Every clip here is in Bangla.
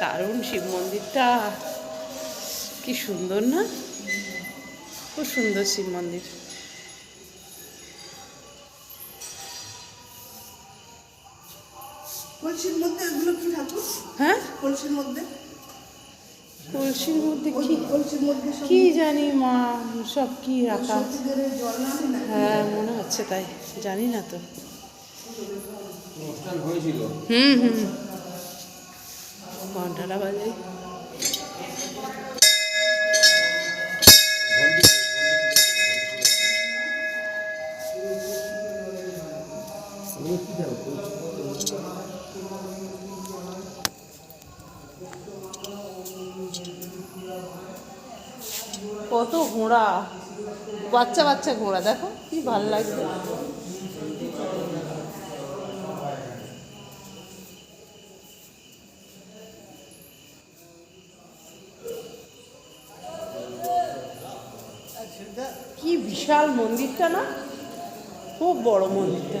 দারুণ শিব মন্দিরটা। কি সুন্দর না? খুব সুন্দর শিব মন্দির। কলসির মধ্যে এগুলো কি ঠাকুর? হ্যাঁ? কলসির মধ্যে? কলসির মধ্যে কি? কলসির মধ্যে কি জানি মা সব কি রাখা হ্যাঁ মনে হচ্ছে তাই জানি না তো। হুম হুম। ঘন্টাটা বাজে কত ঘোড়া। বাচ্চা বাচ্চা ঘোড়া দেখো কি ভালো লাগছে কি বিশাল মন্দিরটা না? খুব বড় মন্দিরটা।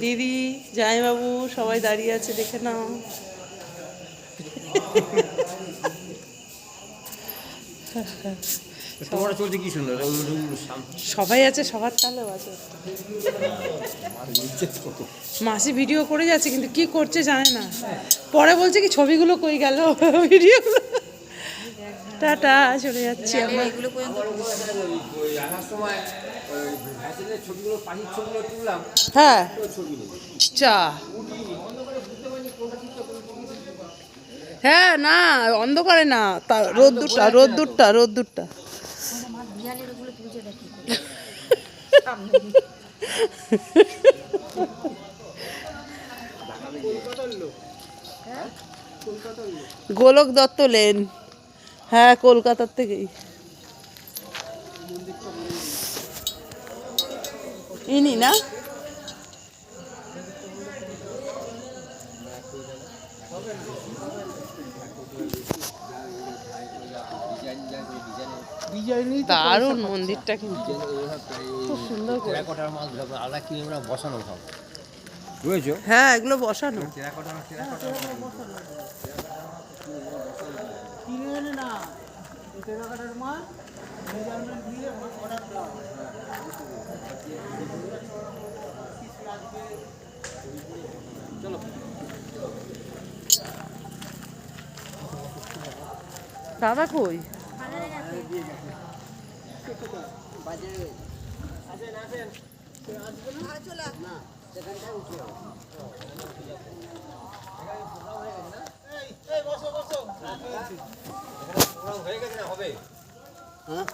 দিদি জামাইবাবু সবাই দাঁড়িয়ে আছে দেখে নাও। তোমার চলছে কি সুন্দর? সবাই আছে সবার তালেও আছে মাসি ভিডিও করে যাচ্ছে কিন্তু কি করছে জানে না। পরে বলছে কি ছবিগুলো কই গেল? ভিডিওগুলো। টাটা চলে যাচ্ছি আমরা। হ্যাঁ। নেই চা। হ্যাঁ না অন্ধকারে না তা রোদ্দুরটা রোদ্দুরটা রোদ্দুরটা। গোলক দত্ত লেন। হ্যাঁ কলকাতার থেকেই। ইনি না? দারুণ মন্দিরটা কিন্তু। খুব সুন্দর করে। আলাদা আমরা বসানো। সব বুঝেছ হ্যাঁ এগুলো বসানো। টেরাকোটার কিনে এনে না টেরাকাটার মাল মেজারমেন্ট দিয়ে অর্ডার দেওয়া হয়। দাদা কই? হয়ে গেছে না 嗯